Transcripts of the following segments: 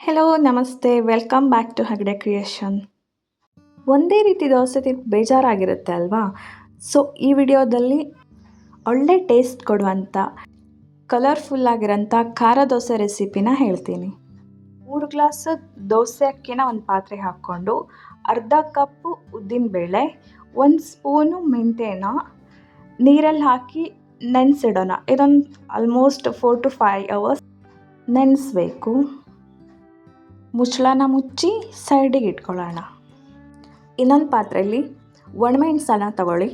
Hello ನಮಸ್ತೆ. Welcome back to Hegde creation ಒಂದೇ ರೀತಿ ದೋಸೆ ತಿಂದು ಬೇಜಾರಾಗಿರುತ್ತೆ ಅಲ್ವಾ? ಸೊ ಈ ವಿಡಿಯೋದಲ್ಲಿ ಒಳ್ಳೆ ಟೇಸ್ಟ್ ಕೊಡುವಂಥ ಕಲರ್ಫುಲ್ ಆಗಿರೋಂಥ ಖಾರ ದೋಸೆ ರೆಸಿಪಿನ ಹೇಳ್ತೀನಿ. ಮೂರು ಗ್ಲಾಸ್ ದೋಸೆ ಅಕ್ಕಿನ ಒಂದು ಪಾತ್ರೆ ಹಾಕ್ಕೊಂಡು, ಅರ್ಧ ಕಪ್ಪು ಉದ್ದಿನಬೇಳೆ ಒಂದು ಸ್ಪೂನು ಮೆಂತೆನ ನೀರಲ್ಲಿ ಹಾಕಿ ನೆನೆಸಿಡೋಣ. ಇದೊಂದು almost four to five hours ನೆನೆಸ್ಬೇಕು. ಮುಚ್ಚಳನ ಮುಚ್ಚಿ ಸೈಡಿಗೆ ಇಟ್ಕೊಳ್ಳೋಣ. ಇನ್ನೊಂದು ಪಾತ್ರೆಯಲ್ಲಿ ಒಣಮೆಣಸನ್ನ ತಗೊಳ್ಳಿ.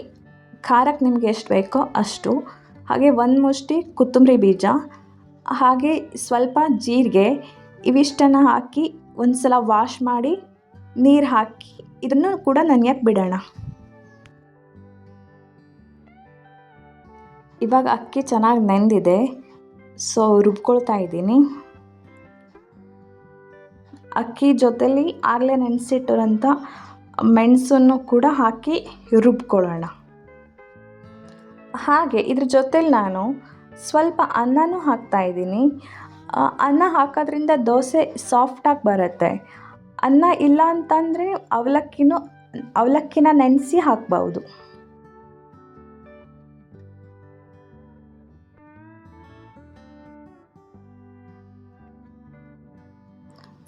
ಖಾರಕ್ಕೆ ನಿಮಗೆ ಎಷ್ಟು ಬೇಕೋ ಅಷ್ಟು. ಹಾಗೆ ಒಂದು ಮುಷ್ಟಿ ಕೊತ್ತಂಬರಿ ಬೀಜ. ಹಾಗೆ ಸ್ವಲ್ಪ ಜೀರಿಗೆ, ಇವಿಷ್ಟನ್ನು ಹಾಕಿ ಒಂದು ಸಲ ವಾಶ್ ಮಾಡಿ ನೀರು ಹಾಕಿ ಇದನ್ನು ಕೂಡ ನೆನೆಯಕ್ಕೆ ಬಿಡೋಣ. ಇವಾಗ ಅಕ್ಕಿ ಚೆನ್ನಾಗಿ ನೆಂದಿದೆ, ಸೊ ರುಬ್ಕೊಳ್ತಾ ಇದ್ದೀನಿ. ಅಕ್ಕಿ ಜೊತೆಲಿ ಆಗಲೇ ನೆನೆಸಿಟ್ಟಿರೋಂಥ ಮೆಣಸನ್ನು ಕೂಡ ಹಾಕಿ ರುಬ್ಕೊಳ್ಳೋಣ. ಹಾಗೆ ಇದ್ರ ಜೊತೆಲಿ ನಾನು ಸ್ವಲ್ಪ ಅನ್ನನೂ ಹಾಕ್ತಾಯಿದ್ದೀನಿ ಅನ್ನ ಹಾಕೋದ್ರಿಂದ ದೋಸೆ ಸಾಫ್ಟಾಗಿ ಬರುತ್ತೆ. ಅನ್ನ ಇಲ್ಲ ಅಂತಂದರೆ ಅವಲಕ್ಕಿನೂ, ಅವಲಕ್ಕಿನ ನೆನೆಸಿ ಹಾಕ್ಬೌದು.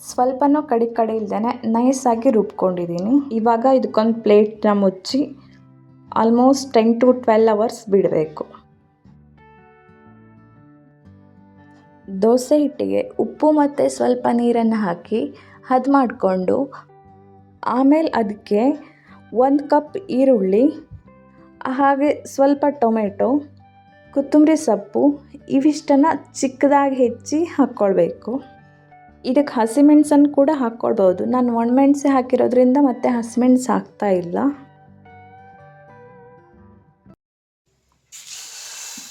ಸ್ವಲ್ಪನೂ ಕಡೆ ಕಡೆ ಇಲ್ದೇ ನೈಸಾಗಿ ರುಬ್ಕೊಂಡಿದ್ದೀನಿ. ಇವಾಗ ಇದಕ್ಕೊಂದು ಪ್ಲೇಟ್ನ ಮುಚ್ಚಿ almost ten to twelve hours ಬಿಡಬೇಕು. ದೋಸೆ ಹಿಟ್ಟಿಗೆ ಉಪ್ಪು ಮತ್ತು ಸ್ವಲ್ಪ ನೀರನ್ನು ಹಾಕಿ ಹದ ಮಾಡಿಕೊಂಡು ಆಮೇಲೆ ಅದಕ್ಕೆ ಒಂದು ಕಪ್ ಈರುಳ್ಳಿ, ಹಾಗೆ ಸ್ವಲ್ಪ ಟೊಮೆಟೊ, ಕೊತ್ತಂಬರಿ ಸೊಪ್ಪು, ಇವಿಷ್ಟನ್ನು ಚಿಕ್ಕದಾಗಿ ಹೆಚ್ಚಿ ಹಾಕ್ಕೊಳ್ಬೇಕು. ಇದಕ್ಕೆ ಹಸಿಮೆಣ್ಸನ್ನು ಕೂಡ ಹಾಕ್ಕೊಳ್ಬೋದು. ನಾನು ಒಣಮೆಣ್ಸೆ ಹಾಕಿರೋದ್ರಿಂದ ಮತ್ತೆ ಹಸಿಮೆಣ್ಸು ಹಾಕ್ತಾ ಇಲ್ಲ.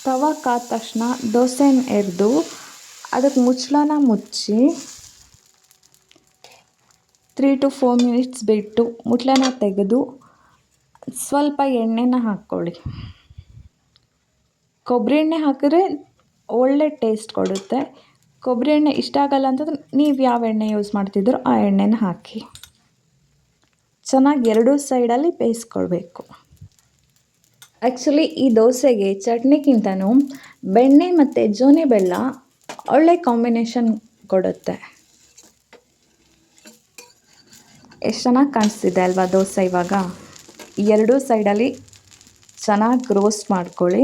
ತವ ಕಾದ ತಕ್ಷಣ ದೋಸೆನ ಎರೆದು ಅದಕ್ಕೆ ಮುಚ್ಚಳನ ಮುಚ್ಚಿ ತ್ರೀ ಟು ಫೋರ್ ಮಿನಿಟ್ಸ್ ಬಿಟ್ಟು ಮುಟ್ಲನ ತೆಗೆದು ಸ್ವಲ್ಪ ಎಣ್ಣೆನ ಹಾಕ್ಕೊಳ್ಳಿ. ಕೊಬ್ಬರಿ ಎಣ್ಣೆ ಹಾಕಿದ್ರೆ ಒಳ್ಳೆ ಟೇಸ್ಟ್ ಕೊಡುತ್ತೆ. ಕೊಬ್ಬರಿ ಎಣ್ಣೆ ಇಷ್ಟ ಆಗಲ್ಲ ಅಂತಂದ್ರೆ ನೀವು ಯಾವ ಎಣ್ಣೆ ಯೂಸ್ ಮಾಡ್ತಿದ್ರೋ ಆ ಎಣ್ಣೆನ ಹಾಕಿ. ಚೆನ್ನಾಗಿ ಎರಡೂ ಸೈಡಲ್ಲಿ ಬೇಯಿಸ್ಕೊಳ್ಬೇಕು. ಆ್ಯಕ್ಚುಲಿ ಈ ದೋಸೆಗೆ ಚಟ್ನಿಗಿಂತನೂ ಬೆಣ್ಣೆ ಮತ್ತು ಜೋನೆ ಬೆಲ್ಲ ಒಳ್ಳೆ ಕಾಂಬಿನೇಷನ್ ಕೊಡುತ್ತೆ. ಎಷ್ಟು ಚೆನ್ನಾಗಿ ಕಾಣಿಸ್ತಿದೆ ಅಲ್ವಾ ದೋಸೆ ಇವಾಗ? ಎರಡೂ ಸೈಡಲ್ಲಿ ಚೆನ್ನಾಗಿ ರೋಸ್ಟ್ ಮಾಡ್ಕೊಳ್ಳಿ.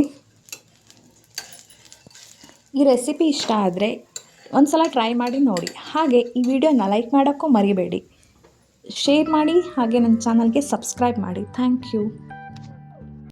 ಈ ರೆಸಿಪಿ ಇಷ್ಟ ಆದರೆ ಒಂದು ಸಲ ಟ್ರೈ ಮಾಡಿ ನೋಡಿ. ಹಾಗೆ ಈ ವಿಡಿಯೋನ ಲೈಕ್ ಮಾಡೋಕ್ಕೂ ಮರಿಬೇಡಿ. ಶೇರ್ ಮಾಡಿ, ಹಾಗೆ ನನ್ನ ಚಾನಲ್ಗೆ ಸಬ್ಸ್ಕ್ರೈಬ್ ಮಾಡಿ. Thank you